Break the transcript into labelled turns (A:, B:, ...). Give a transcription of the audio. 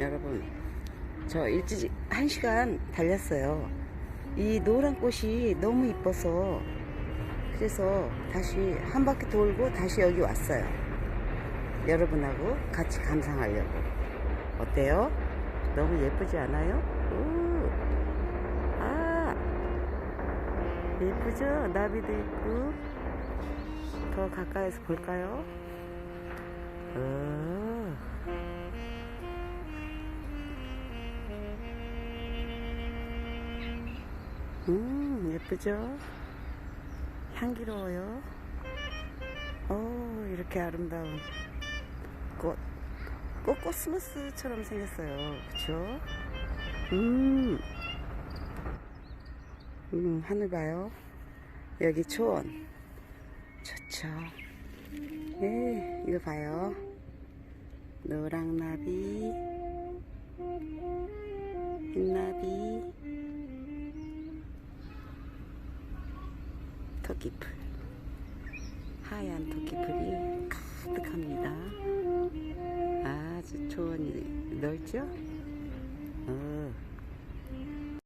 A: 여러분 저 일찍 한 시간 달렸어요 이 노란 꽃이 너무 이뻐서 그래서 다시 한 바퀴 돌고 다시 여기 왔어요 여러분하고 같이 감상하려고 어때요? 너무 예쁘지 않아요? 오. 아 예쁘죠? 나비도 있고 더 가까이서 볼까요? 음, 예쁘죠? 향기로워요. 오, 이렇게 아름다운 꽃. 꽃 코스모스처럼 생겼어요. 그쵸? 음. 음, 하늘 봐요. 여기 초원. 좋죠. 예, 이거 봐요. 노랑나비, 흰나비, 토끼풀. 하얀 토끼풀이 가득합니다. 아주 초원이 넓죠? 어.